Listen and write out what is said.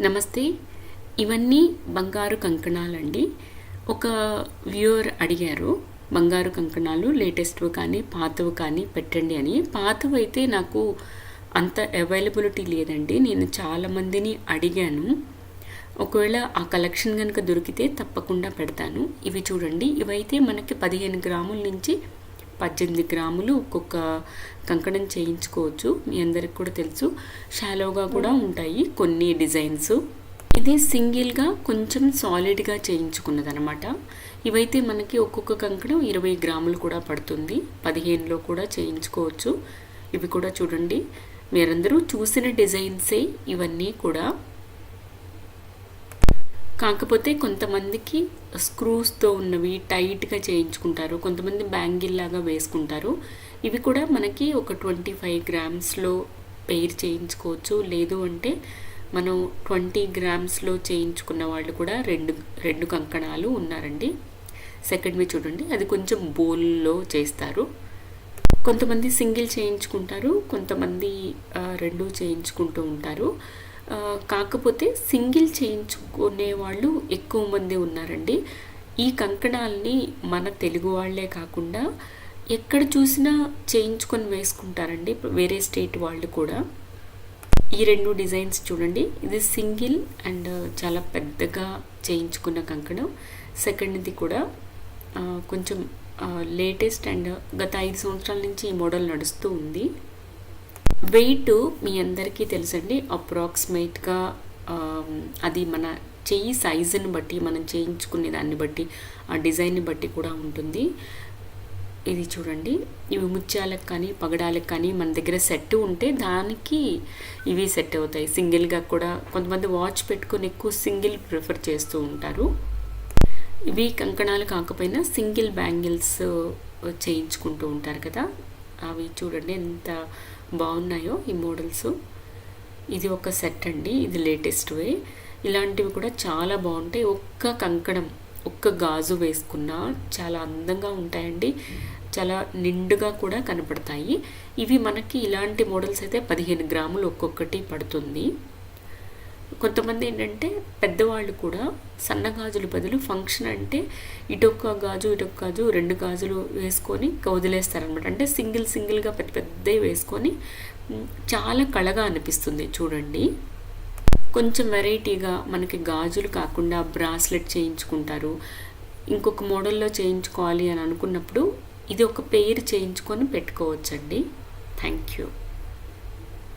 నమస్తే. ఇవన్నీ బంగారు కంకణాలండి. ఒక వ్యూవర్ అడిగారు బంగారు కంకణాలు లేటెస్ట్వి కానీ పాతవి కానీ పెట్టండి అని. పాతవి అయితే నాకు అంత అవైలబిలిటీ లేదండి. నేను చాలామందిని అడిగాను. ఒకవేళ ఆ కలెక్షన్ కనుక దొరికితే తప్పకుండా పెడతాను. ఇవి చూడండి. ఇవైతే మనకి పదిహేను గ్రాముల నుంచి పద్దెనిమిది గ్రాములు ఒక్కొక్క కంకణం చేయించుకోవచ్చు. మీ అందరికి కూడా తెలుసు. షాలోగా కూడా ఉంటాయి కొన్ని డిజైన్స్. ఇది సింగిల్గా కొంచెం సాలిడ్గా చేయించుకున్నదనమాట ఇవైతే మనకి ఒక్కొక్క కంకణం ఇరవై గ్రాములు కూడా పడుతుంది. పదిహేనులో కూడా చేయించుకోవచ్చు. ఇవి కూడా చూడండి. మీరందరూ చూసిన డిజైన్సే ఇవన్నీ కూడా. కాకపోతే కొంతమందికి స్క్రూస్తో ఉన్నవి టైట్గా చేయించుకుంటారు. కొంతమంది బ్యాంగిల్ లాగా వేసుకుంటారు. ఇవి కూడా మనకి ఒక ట్వంటీ ఫైవ్ గ్రామ్స్లో పెయిర్ చేయించుకోవచ్చు. లేదు అంటే మనం ట్వంటీ గ్రామ్స్లో చేయించుకున్న వాళ్ళు కూడా రెండు రెండు కంకణాలు ఉన్నారండి. సెకండ్వి చూడండి. అది కొంచెం బోల్లో చేస్తారు. కొంతమంది సింగిల్ చేయించుకుంటారు. కొంతమంది రెండు చేయించుకుంటూ ఉంటారు. కాకపోతే సింగిల్ చేయించుకునే వాళ్ళు ఎక్కువ మంది ఉన్నారండి. ఈ కంకణాలని మన తెలుగు వాళ్ళే కాకుండా ఎక్కడ చూసినా చేయించుకొని వేసుకుంటారండి. వేరే స్టేట్ వాళ్ళు కూడా. ఈ రెండు డిజైన్స్ చూడండి. ఇది సింగిల్ అండ్ చాలా పెద్దగా చేయించుకున్న కంకణం. సెకండ్ది కూడా కొంచెం లేటెస్ట్ అండ్ గత ఐదు సంవత్సరాల నుంచి ఈ మోడల్ నడుస్తూ ఉంది. వెయిట్ మీ అందరికీ తెలుసండి. అప్రాక్సిమేట్గా అది మన చెయ్యి సైజుని బట్టి మనం చేయించుకునే దాన్ని బట్టి ఆ డిజైన్ని బట్టి కూడా ఉంటుంది. ఇది చూడండి. ఇవి ముత్యాలకు కానీ పగడాలకు కానీ మన దగ్గర సెట్ ఉంటే దానికి ఇవి సెట్ అవుతాయి. సింగిల్గా కూడా కొంతమంది వాచ్ పెట్టుకొని ఎక్కువ సింగిల్ ప్రిఫర్ చేస్తూ ఉంటారు. ఇవి కంకణాలు కాకపోయినా సింగిల్ బ్యాంగిల్స్ చేయించుకుంటూ ఉంటారు కదా. అవి చూడండి ఎంత బాగున్నాయో ఈ మోడల్స్. ఇది ఒక సెట్ అండి ఇది లేటెస్ట్ వే. ఇలాంటివి కూడా చాలా బాగుంటాయి. ఒక్క కంకణం ఒక్క గాజు వేసుకున్నా చాలా అందంగా ఉంటాయండి. చాలా నిండుగా కూడా కనపడతాయి. ఇవి మనకి ఇలాంటి మోడల్స్ అయితే పదిహేను గ్రాములు ఒక్కొక్కటి పడుతుంది. కొంతమంది ఏంటంటే పెద్దవాళ్ళు కూడా సన్న గాజులు బదులు ఫంక్షన్ అంటే ఇటొక్క గాజు ఇటొక్క గాజు రెండు గాజులు వేసుకొని వదిలేస్తారనమాట అంటే సింగిల్ సింగిల్గా పెద్ద పెద్దవి వేసుకొని చాలా కళగా అనిపిస్తుంది చూడండి. కొంచెం వెరైటీగా మనకి గాజులు కాకుండా బ్రాస్లెట్ చేయించుకుంటారు. ఇంకొక మోడల్లో చేయించుకోవాలి అని అనుకున్నప్పుడు ఇది ఒక పేరు చేయించుకొని పెట్టుకోవచ్చండి. Thank you.